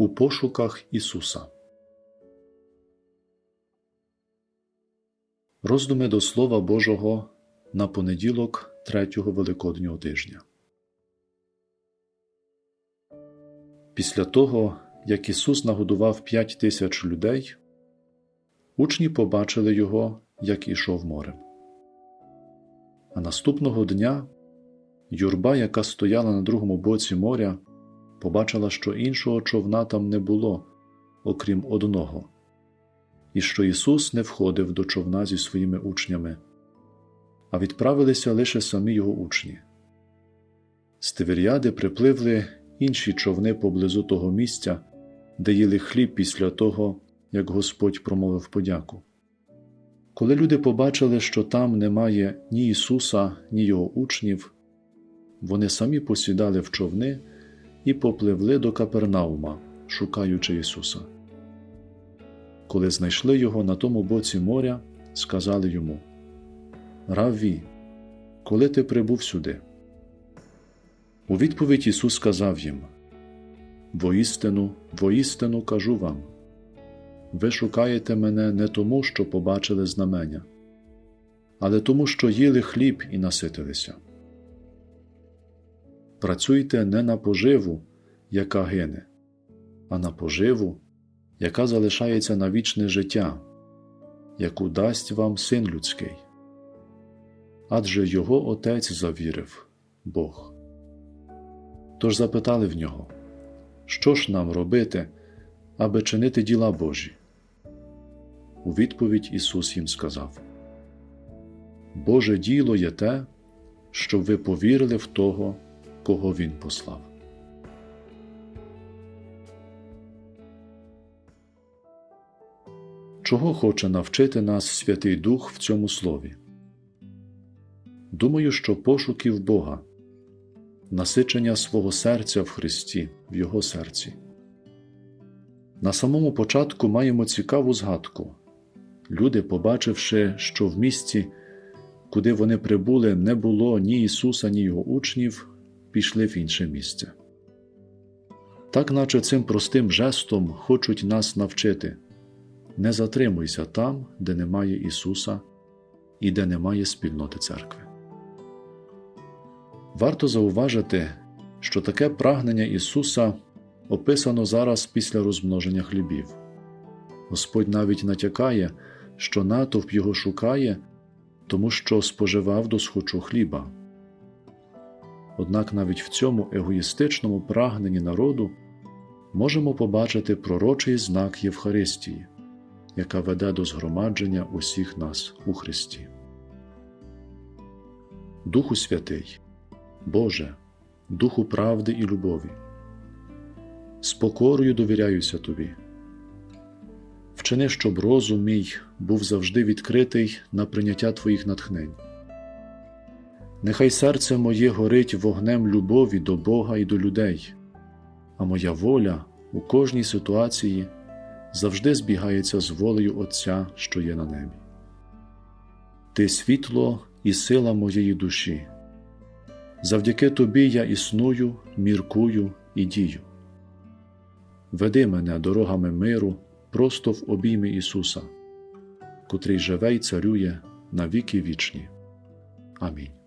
У пошуках Ісуса. Роздуми до Слова Божого на понеділок третього Великоднього тижня. Після того, як Ісус нагодував п'ять тисяч людей, учні побачили Його, як ішов морем. А наступного дня юрба, яка стояла на другому боці моря, побачила, що іншого човна там не було, окрім одного, і що Ісус не входив до човна зі своїми учнями, а відправилися лише самі його учні. З Тиверіади припливли інші човни поблизу того місця, де їли хліб після того, як Господь промовив подяку. Коли люди побачили, що там немає ні Ісуса, ні Його учнів, вони самі посідали в човни і попливли до Капернаума, шукаючи Ісуса. Коли знайшли його на тому боці моря, сказали йому Равві, коли ти прибув сюди? У відповідь Ісус сказав їм Воістину, воістину кажу вам. Ви шукаєте мене не тому, що побачили знамення, але тому, що їли хліб і наситилися. Працюйте не на поживу, яка гине, а на поживу, яка залишається на вічне життя, яку дасть вам син людський. Адже його Отець завірив Бог. Тож запитали в нього, що ж нам робити, аби чинити діла Божі? У відповідь Ісус їм сказав: Боже діло є те, щоб ви повірили в того, кого Він послав. Чого хоче навчити нас Святий Дух в цьому слові? Думаю, що пошуків Бога, насичення свого серця в Христі, в Його серці. На самому початку маємо цікаву згадку. Люди, побачивши, що в місці, куди вони прибули, не було ні Ісуса, ні Його учнів, пішли в інше місце. Так, наче цим простим жестом хочуть нас навчити не затримуйся там, де немає Ісуса і де немає спільноти церкви. Варто зауважити, що таке прагнення Ісуса описано зараз після розмноження хлібів. Господь навіть натякає, що натовп його шукає, тому що споживав досхочу хліба. Однак навіть в цьому егоїстичному прагненні народу можемо побачити пророчий знак Євхаристії, яка веде до згромадження усіх нас у Христі. Духу Святий, Боже, Духу правди і любові, з покорою довіряюся Тобі. Вчини, щоб розум мій був завжди відкритий на прийняття Твоїх натхнень. Нехай серце моє горить вогнем любові до Бога і до людей, а моя воля у кожній ситуації завжди збігається з волею Отця, що є на небі. Ти світло і сила моєї душі. Завдяки тобі я існую, міркую і дію. Веди мене дорогами миру просто в обійми Ісуса, котрий живе й царює на віки вічні. Амінь.